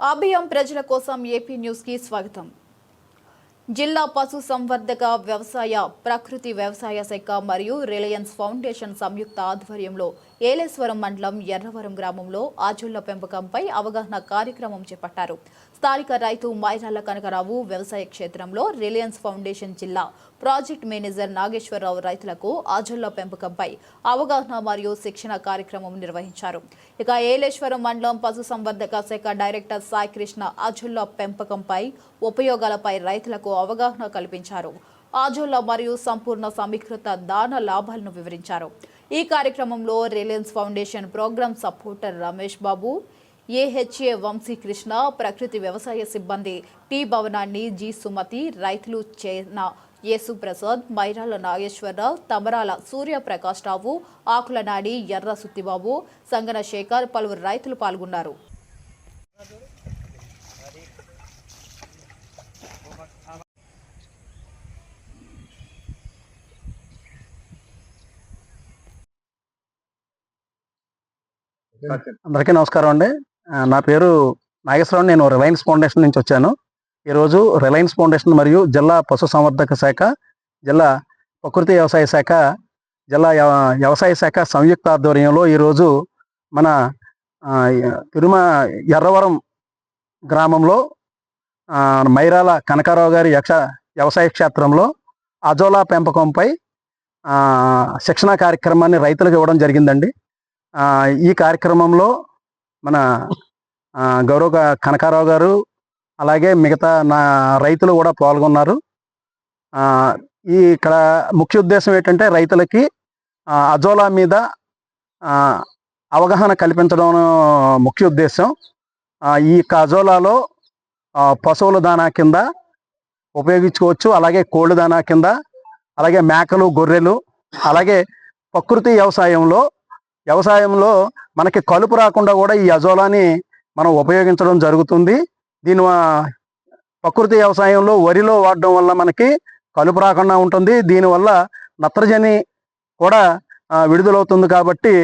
అభియం ప్రజల కోసం ఏపీ న్యూస్కి స్వాగతం. జిల్లా పశు సంవర్ధక వ్యవసాయ ప్రకృతి వ్యవసాయ శాఖ మరియు రిలయన్స్ ఫౌండేషన్ సంయుక్త ఆధ్వర్యంలో ఏలేశ్వరం మండలం ఎర్రవరం గ్రామంలో ఆజుళ్ళ పెంపకంపై అవగాహన కార్యక్రమం చేపట్టారు. స్థానిక రైతు మైరాల కనకరావు వ్యవసాయ క్షేత్రంలో రిలయన్స్ ఫౌండేషన్ జిల్లా ప్రాజెక్ట్ మేనేజర్ నాగేశ్వరరావు రైతులకు ఆజుళ్ళ పెంపకంపై అవగాహన మరియు శిక్షణ కార్యక్రమం నిర్వహించారు. ఇక ఏలేశ్వరం మండలం పశు సంవర్ధక శాఖ డైరెక్టర్ సాయి కృష్ణ ఆజుళ్ళ పెంపకంపై ఉపయోగాలపై రైతులకు అవగాహన కల్పించారు. ఆజోల మరియు సంపూర్ణ సమీకృత దాన లాభాలను వివరించారు. ఈ కార్యక్రమంలో Reliance Foundation programme supporter Ramesh Babu AHA Vamsikrishna ప్రకృతి వ్యవసాయ సిబ్బంది టీ భవనాన్ని జి సుమతి రైతులు చేన యేసుప్రసాద్ మైరాల నాగేశ్వరరావు తమరాల సూర్యప్రకాష్ రావు ఆకుల నాడి ఎర్ర సుత్తిబాబు సంగన శేఖర్ పలువురు రైతులు పాల్గొన్నారు. అందరికీ నమస్కారం అండి. నా పేరు నాగేశ్వరరావు. నేను రిలయన్స్ ఫౌండేషన్ నుంచి వచ్చాను. ఈరోజు రిలయన్స్ ఫౌండేషన్ మరియు జిల్లా పశు సంవర్ధక శాఖ జిల్లా ప్రకృతి వ్యవసాయ శాఖ జిల్లా వ్యవసాయ శాఖ సంయుక్త ఆధ్వర్యంలో ఈరోజు మన తిరుమ ఎర్రవరం గ్రామంలో మైరాల కనకారావు గారి యక్ష వ్యవసాయ క్షేత్రంలో అజోలా పెంపకంపై శిక్షణ శిక్షణా కార్యక్రమాన్ని రైతులకు ఇవ్వడం జరిగిందండి. ఈ కార్యక్రమంలో మన గౌరవ కనకారావు గారు అలాగే మిగతా నా రైతులు కూడా పాల్గొన్నారు. ఈ ఇక్కడ ముఖ్య ఉద్దేశం ఏంటంటే రైతులకి అజోలా మీద అవగాహన కల్పించడం ముఖ్య ఉద్దేశం. ఈ యొక్క అజోలాలో పశువుల దానా కింద ఉపయోగించుకోవచ్చు. అలాగే కోళ్ళ దానా కింద అలాగే మేకలు గొర్రెలు అలాగే ప్రకృతి వ్యవసాయంలో వ్యవసాయంలో మనకి కలుపు రాకుండా కూడా ఈ అజోలాని మనం ఉపయోగించడం జరుగుతుంది. దీని ప్రకృతి వ్యవసాయంలో వరిలో వాడడం వల్ల మనకి కలుపు రాకుండా ఉంటుంది. దీనివల్ల నత్రజని కూడా విడుదలవుతుంది కాబట్టి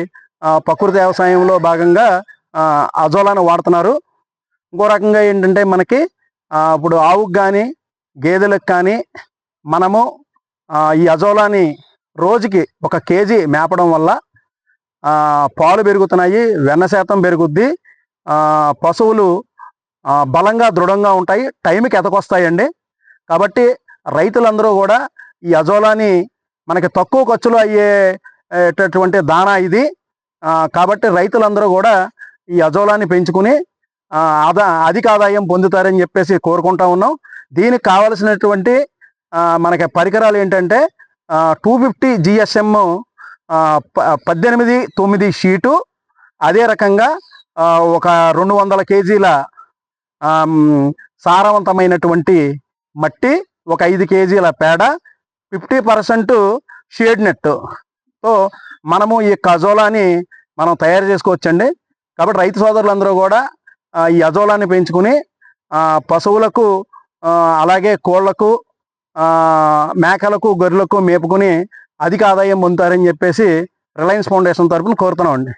ప్రకృతి వ్యవసాయంలో భాగంగా ఆ, అజోలాను వాడుతున్నారు. ఇంకో రకంగా ఏంటంటే మనకి ఇప్పుడు ఆవుకు కానీ గేదెలకు కానీ మనము ఈ అజోలాని రోజుకి ఒక కేజీ మేపడం వల్ల పాలు పెరుగుతున్నాయి వెన్న శాతం పెరుగుద్ది. పశువులు బలంగా దృఢంగా ఉంటాయి. టైంకి ఎతకొస్తాయండి. కాబట్టి రైతులందరూ కూడా ఈ అజోలాని మనకి తక్కువ ఖర్చులో అయ్యేటటువంటి దానా ఇది. కాబట్టి రైతులందరూ కూడా ఈ అజోలాని పెంచుకుని ఆదా అధిక ఆదాయం పొందుతారని చెప్పేసి కోరుకుంటా ఉన్నాం. దీనికి కావలసినటువంటి మనకి పరికరాలు ఏంటంటే టూ ఫిఫ్టీ జిఎస్ఎం పద్దెనిమిది తొమ్మిది షీటు. అదే రకంగా ఒక రెండు వందల కేజీల సారవంతమైనటువంటి మట్టి ఒక ఐదు కేజీల పేడ ఫిఫ్టీ పర్సెంట్ షేడ్ నెట్తో మనము ఈ కజోలాని మనం తయారు చేసుకోవచ్చండి. కాబట్టి రైతు సోదరులందరూ కూడా ఈ అజోలాని పెంచుకుని పశువులకు అలాగే కోళ్ళకు మేకలకు గొర్రెలకు మేపుకుని అధిక ఆదాయం పొందుతారని చెప్పేసి రిలయన్స్ ఫౌండేషన్ తరఫున కోరుతున్నాం అండి